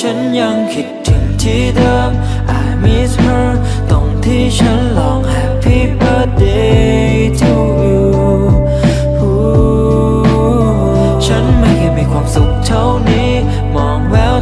ฉันยังคิดถึงที่เดิม I miss her ตรงที่ฉันลอง Happy birthday to you ฉันไม่เคยมีความสุขเท่านี้ มองแวว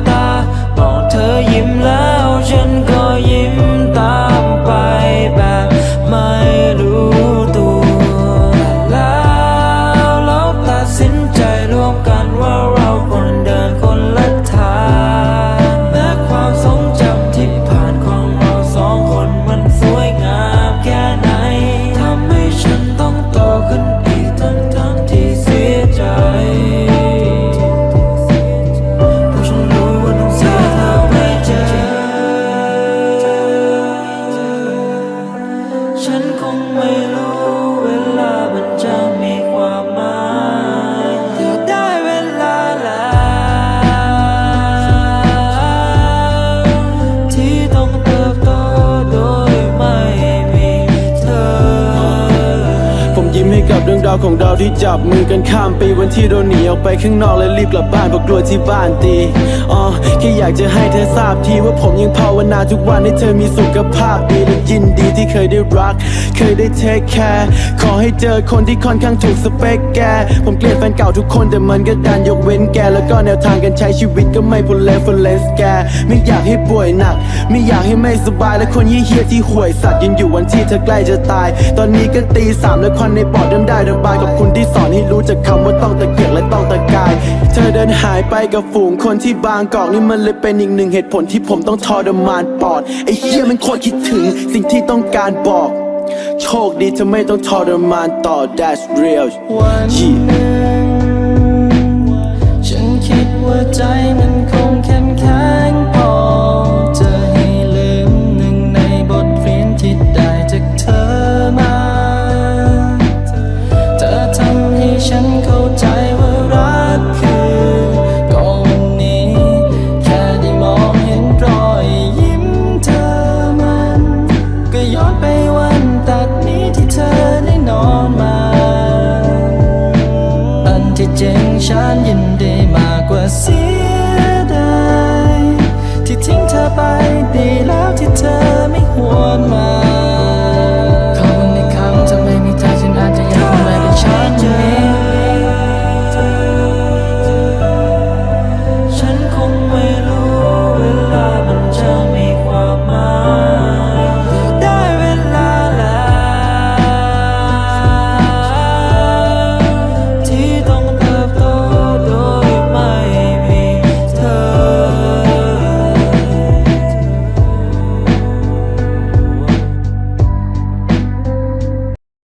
ฉัน ยิ้มให้กับเรื่องราวของเราที่จับมือกันข้ามปีวันที่เราหนีออกไปข้างนอกและรีบกลับบ้านเพราะกลัวที่บ้านตีอ๋อแค่อยากจะให้เธอทราบทีว่าผมยังภาวนาทุกวันให้เธอมีสุขภาพดีและยินดีที่เคยได้รัก เคยได้เทคแคร์ขอให้เจอคนที่ค่อนข้างถูกสเปคแก ผมเกลียดแฟนเก่าทุกคนแต่มันก็ดันยกเว้นแก แล้วก็แนวทางการใช้ชีวิตก็ไม่พลเลฟเลสแก ไม่อยากให้ป่วยหนัก ไม่อยากให้ไม่สบายและคนเยี่ยๆที่ห่วยสัตว์ยังอยู่วันที่เธอใกล้จะตาย ตอนนี้ก็ตีสามแล้วควันในปอดเริ่มได้ระบายกับคุณที่สอนให้รู้จักคำว่าต้องตะเกียกและต้องตะกาย เธอเดินหายไปกับฝูงคนที่บางกอกนี่มันเลยเป็นอีกหนึ่งเหตุผลที่ผมต้องทรมานปอดไอ้เฮียมันโคตรคิดถึงสิ่งที่ต้องการบอก โชคดีเธอไม่ต้องทรมานต่อ that's real วัน Yeah หนึ่ง ฉันเข้าใจว่ารักคือก่อนวันนี้ แค่ได้มองเห็นรอยยิ้มเธอมัน ก็ย้อนไปวันตัดนี้ที่เธอได้นอนมา อันที่จริงฉันยินดีมากกว่าเสียดายที่ทิ้งเธอไปดีแล้วที่เธอไม่หวนมา